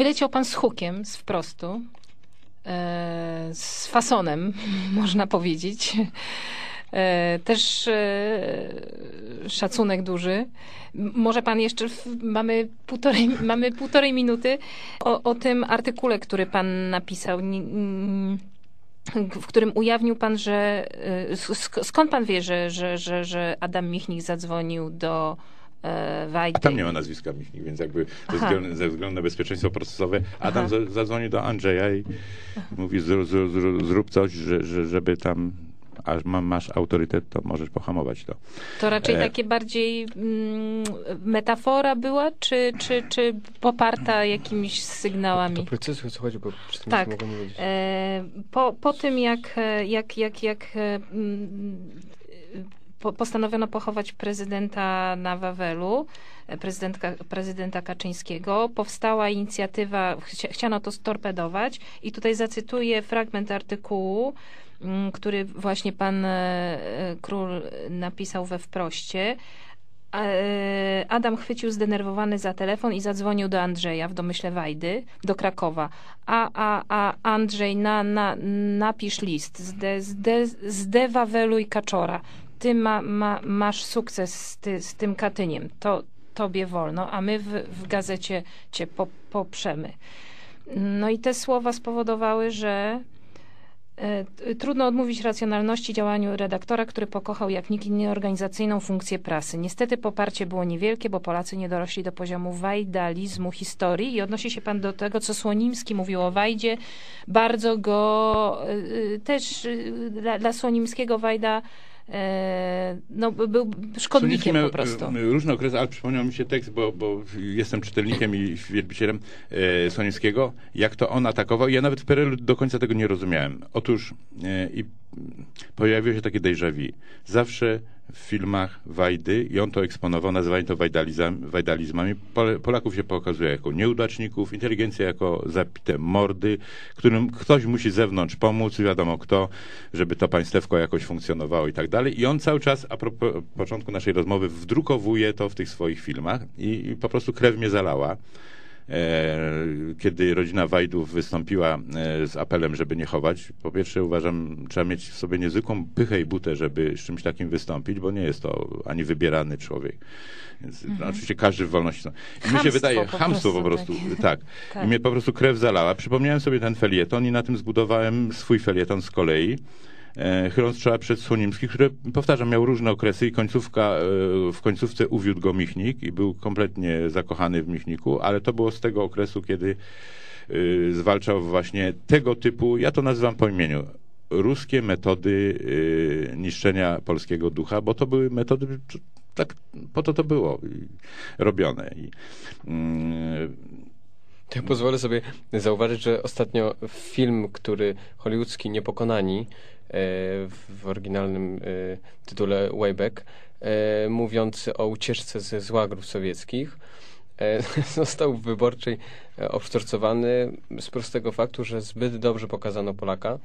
Wyleciał pan z hukiem, z wprostu, e, z fasonem, można powiedzieć. E, też e, szacunek duży. Może pan jeszcze, mamy, półtorej, mamy półtorej minuty o, o tym artykule, który pan napisał, w którym ujawnił pan, że sk- skąd pan wie, że, że, że, że Adam Michnik zadzwonił do Wajdy? A tam nie ma nazwiska Michnik, więc jakby ze względu, ze względu na bezpieczeństwo procesowe Adam Aha. za- zadzwonił do Andrzeja i mówi zrób, zrób, zrób, coś, że, że, żeby tam, aż masz autorytet, to możesz pohamować to. To raczej E. takie bardziej mm, metafora była, czy, czy, czy poparta jakimiś To sygnałami? precyzuj, o co chodzi, bo przy tym Tak. mogłem powiedzieć. E, po, po tym, jak, e, jak, jak, jak e, mm, po, postanowiono pochować prezydenta na Wawelu, e, prezydentka, prezydenta Kaczyńskiego, powstała inicjatywa, chcia, chciano to storpedować i tutaj zacytuję fragment artykułu, mm, który właśnie pan e, Król napisał we wproście. E, Adam chwycił zdenerwowany za telefon i zadzwonił do Andrzeja, w domyśle Wajdy, do Krakowa. A, a, a Andrzej, na, na, napisz list, zde, zde, zdewaweluj Kaczora. Ty ma, ma, masz sukces z, ty, z tym Katyniem. To tobie wolno, a my w, w gazecie cię po, poprzemy. No i te słowa spowodowały, że e, Trudno odmówić racjonalności działaniu redaktora, który pokochał jak nikt inny organizacyjną funkcję prasy. Niestety poparcie było niewielkie, bo Polacy nie dorośli do poziomu wajdalizmu historii i odnosi się pan do tego, co Słonimski mówił o Wajdzie. Bardzo go y, y, też dla, dla Słonimskiego Wajda e, no, był szkodnikiem po prostu. e, Różne okresy, ale przypomniał mi się tekst, bo, bo jestem czytelnikiem i wielbicielem e, Sonieckiego, jak to on atakował. Ja nawet w PRL do końca tego nie rozumiałem. Otóż e, i pojawiło się takie déjà vu. Zawsze w filmach Wajdy, i on to eksponował, nazywali to wajdalizm, wajdalizmami, Pol- Polaków się pokazuje jako nieudaczników, inteligencja jako zapite mordy, którym ktoś musi z zewnątrz pomóc, wiadomo kto, żeby to państewko jakoś funkcjonowało i tak dalej. I on cały czas, a propos początku naszej rozmowy, wdrukowuje to w tych swoich filmach i, i po prostu krew mnie zalała. E, kiedy rodzina Wajdów wystąpiła e, z apelem, żeby nie chować, po pierwsze uważam, trzeba mieć w sobie niezwykłą pychę i butę, żeby z czymś takim wystąpić, bo nie jest to ani wybierany człowiek. Więc no, oczywiście każdy w wolności. I mi się wydaje, po chamstwo po prostu takie. tak. Tak. I mnie po prostu krew zalała. Przypomniałem sobie ten felieton i na tym zbudowałem swój felieton z kolei. E, chyląc czoła przed Słonimski, który, powtarzam, miał różne okresy i końcówka, e, w końcówce uwiódł go Michnik i był kompletnie zakochany w Michniku, ale to było z tego okresu, kiedy e, zwalczał właśnie tego typu, ja to nazywam po imieniu, ruskie metody niszczenia polskiego ducha, bo to były metody, tak, po to to było robione. I, mm, To ja pozwolę sobie zauważyć, że ostatnio film, który hollywoodzki Niepokonani, e, w, oryginalnym e, tytule Wayback, e, mówiący o ucieczce ze z łagrów sowieckich, został w wyborczej obsztorcowany z prostego faktu, że zbyt dobrze pokazano Polaka.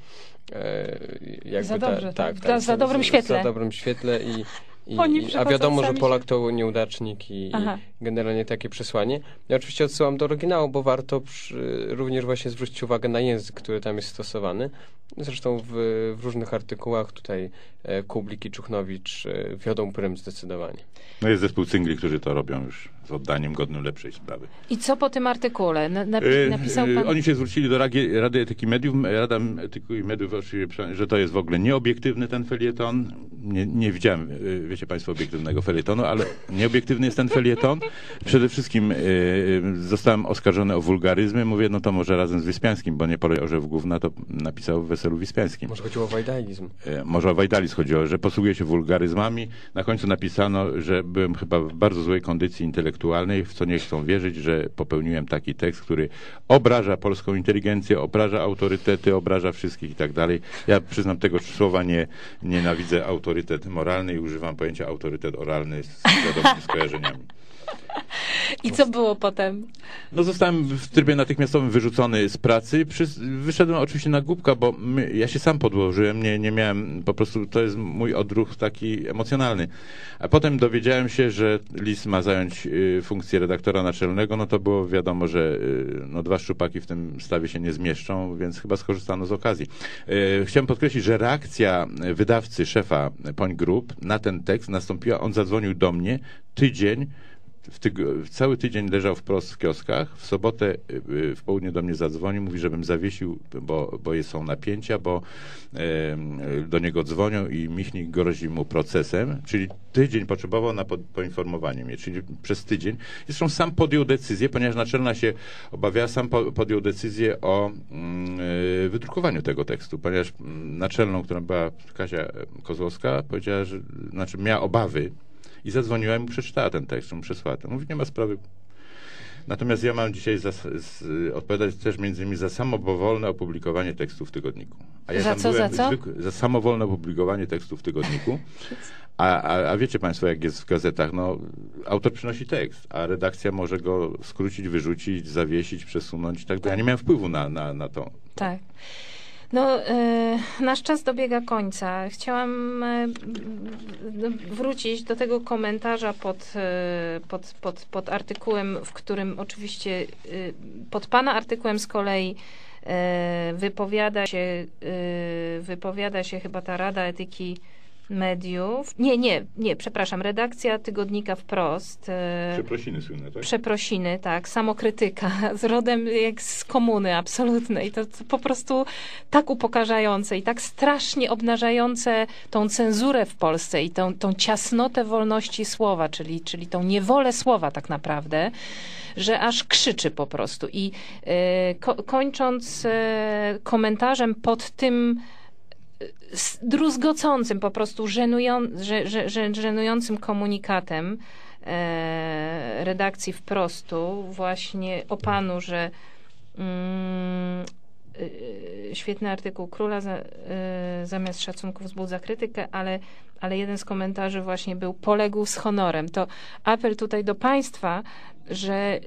Jakby Za dobrze, tak. tak, Za- za dobrym świetle. Za dobrym świetle i, i, a wiadomo, że Polak to nieudacznik i, i Aha. generalnie takie przesłanie. Ja oczywiście odsyłam do oryginału, bo warto przy, również właśnie zwrócić uwagę na język, który tam jest stosowany. Zresztą w, w różnych artykułach tutaj e, Kublik i Czuchnowicz e, wiodą prym zdecydowanie. no jest zespół cyngli, którzy to robią już z oddaniem godnym lepszej sprawy. I co po tym artykule? Napi- E, napisał e, pan... Oni się zwrócili do Rady, Rady Etyki Mediów. Rada Etyki Mediów, oczywiście, że to jest w ogóle nieobiektywny ten felieton. Nie, nie widziałem, wiecie Państwo, obiektywnego felietonu, ale nieobiektywny jest ten felieton. Przede wszystkim e, zostałem oskarżony o wulgaryzmy. Mówię, no to może razem z Wyspiańskim, bo nie poleciał, że w gówna to napisał w Weselu Wyspiańskim. Może chodziło o wajdalizm. E, może o Wajdalis chodziło, że posługuje się wulgaryzmami. Na końcu napisano, że byłem chyba w bardzo złej kondycji intelektualnej, w co nie chcą wierzyć, że popełniłem taki tekst, który obraża polską inteligencję, obraża autorytety, obraża wszystkich i tak dalej. Ja przyznam tego słowa nie nienawidzę autorytet moralny i używam pojęcia autorytet oralny z wiadomymi skojarzeniami. I co było potem? No zostałem w trybie natychmiastowym wyrzucony z pracy. Przy, wyszedłem oczywiście na głupka, bo my, ja się sam podłożyłem, nie, nie miałem, po prostu to jest mój odruch taki emocjonalny. A potem dowiedziałem się, że Lis ma zająć y, funkcję redaktora naczelnego, no to było wiadomo, że y, no, dwa szczupaki w tym stawie się nie zmieszczą, więc chyba skorzystano z okazji. Y, chciałem podkreślić, że reakcja wydawcy, szefa Poń Group na ten tekst nastąpiła, on zadzwonił do mnie tydzień w tyg- cały tydzień leżał wprost w kioskach. W sobotę y, y, w południe do mnie zadzwonił, mówi, żebym zawiesił, bo, bo są napięcia, bo do niego dzwonią i Michnik grozi mu procesem, czyli tydzień potrzebował na po, poinformowanie mnie, czyli przez tydzień. Zresztą sam podjął decyzję, ponieważ naczelna się obawiała, sam po, podjął decyzję o y, wydrukowaniu tego tekstu, ponieważ mm, naczelną, która była Kasia Kozłowska, powiedziała, że znaczy miała obawy, i zadzwoniłem i przeczytała ten tekst, mu przesłała. Mówi, nie ma sprawy. Natomiast ja mam dzisiaj za, z, odpowiadać też między innymi za samowolne opublikowanie tekstu w tygodniku. A ja za co, za co? Zwykły, za samowolne opublikowanie tekstu w tygodniku. A, a, a wiecie Państwo, jak jest w gazetach, no, autor przynosi tekst, a redakcja może go skrócić, wyrzucić, zawiesić, przesunąć i tak dalej. Ja nie miałem wpływu na, na, na to. Tak. No, e, nasz czas dobiega końca. Chciałam e, wrócić do tego komentarza pod, e, pod, pod, pod artykułem, w którym oczywiście pod pana artykułem z kolei wypowiada się, wypowiada się chyba ta Rada Etyki mediów. Nie, nie, nie, przepraszam, redakcja tygodnika wprost. E, przeprosiny słynne, tak? Przeprosiny, tak, samokrytyka, z rodem jak z komuny absolutnej. To, to po prostu tak upokarzające i tak strasznie obnażające tą cenzurę w Polsce i tą, tą ciasnotę wolności słowa, czyli, czyli tą niewolę słowa tak naprawdę, że aż krzyczy po prostu. I e, ko kończąc e, komentarzem pod tym druzgocącym, po prostu żenują, że, że, że, żenującym komunikatem e, redakcji wprostu właśnie o panu, że mm, y, świetny artykuł Króla za, y, zamiast szacunku wzbudza krytykę, ale, ale jeden z komentarzy właśnie był poległ z honorem. To apel tutaj do państwa, że,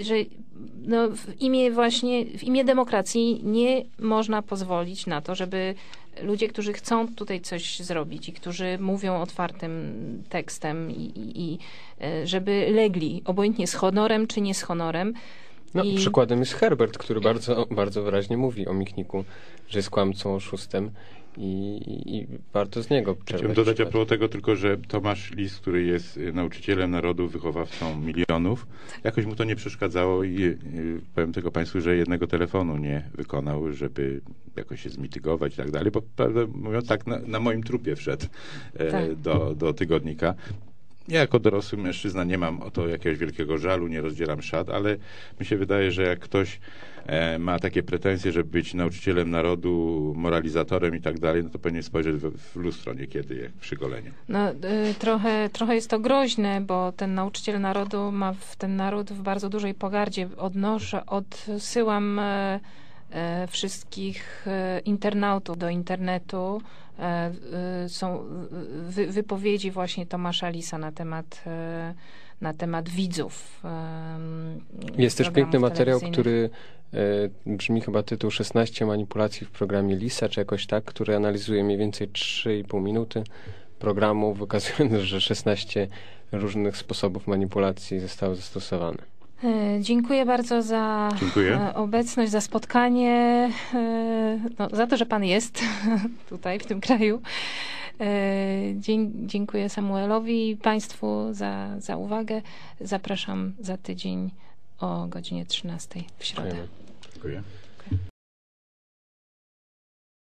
że no w imię właśnie, w imię demokracji nie można pozwolić na to, żeby ludzie, którzy chcą tutaj coś zrobić i którzy mówią otwartym tekstem i, i, e, żeby legli, obojętnie z honorem czy nie z honorem. No, I... przykładem jest Herbert, który bardzo, bardzo wyraźnie mówi o Michniku, że jest kłamcą, oszustem i, i warto z niego czerpać. Chciałbym dodać a propos tego tylko, że Tomasz Lis, który jest y, nauczycielem narodu, wychowawcą milionów, jakoś mu to nie przeszkadzało i y, powiem tylko Państwu, że jednego telefonu nie wykonał, żeby jakoś się zmitygować i tak dalej, bo prawdę mówiąc tak na, na moim trupie wszedł e, tak. do, do tygodnika. Ja jako dorosły mężczyzna nie mam o to jakiegoś wielkiego żalu, nie rozdzielam szat, ale mi się wydaje, że jak ktoś e, ma takie pretensje, żeby być nauczycielem narodu, moralizatorem i tak dalej, no to powinien spojrzeć w, w lustro niekiedy, jak przy goleniu. No, y, trochę, trochę jest to groźne, bo ten nauczyciel narodu ma w, ten naród w bardzo dużej pogardzie. Odnoszę, odsyłam e, wszystkich e, internautów do internetu, E, e, są wypowiedzi właśnie Tomasza Lisa na temat, e, na temat widzów. Jest też piękny materiał, który brzmi chyba tytuł 16 manipulacji w programie Lisa, czy jakoś tak, który analizuje mniej więcej 3,5 minuty programu, wykazując, że 16 różnych sposobów manipulacji zostało zastosowane. E, dziękuję bardzo za Dziękuję. E, obecność, za spotkanie, e, no, za to, że Pan jest tutaj, w tym kraju. Dziękuję Samuelowi i Państwu za, za uwagę. Zapraszam za tydzień o godzinie 13 w środę. Dziękuję.